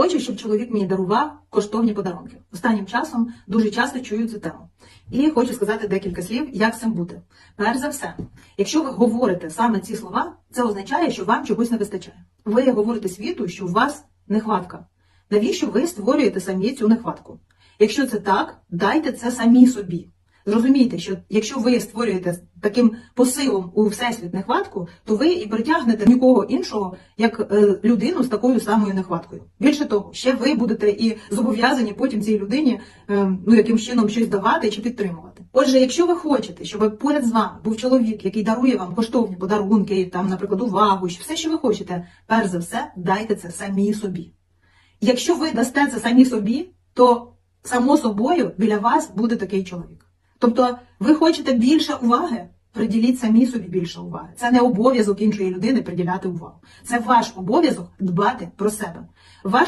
Хочу, щоб чоловік мені дарував коштовні подарунки. Останнім часом дуже часто чую цю тему. І хочу сказати декілька слів, як цим бути. Перш за все, якщо ви говорите саме ці слова, це означає, що вам чогось не вистачає. Ви говорите світу, що у вас нехватка. Навіщо ви створюєте самі цю нехватку? Якщо це так, дайте це самі собі. Зрозумійте, що якщо ви створюєте таким посилом у всесвіт нехватку, то ви і притягнете нікого іншого, як е, людину з такою самою нехваткою. Більше того, ще ви будете і зобов'язані потім цій людині е, ну якимсь чином щось давати чи підтримувати. Отже, якщо ви хочете, щоб поряд з вами був чоловік, який дарує вам коштовні подарунки, там, наприклад, увагу, все, що ви хочете, перш за все, дайте це самі собі. Якщо ви дасте це самі собі, то само собою біля вас буде такий чоловік. Тобто, ви хочете більше уваги, приділіть самі собі більше уваги. Це не обов'язок іншої людини приділяти увагу. Це ваш обов'язок дбати про себе. Ваш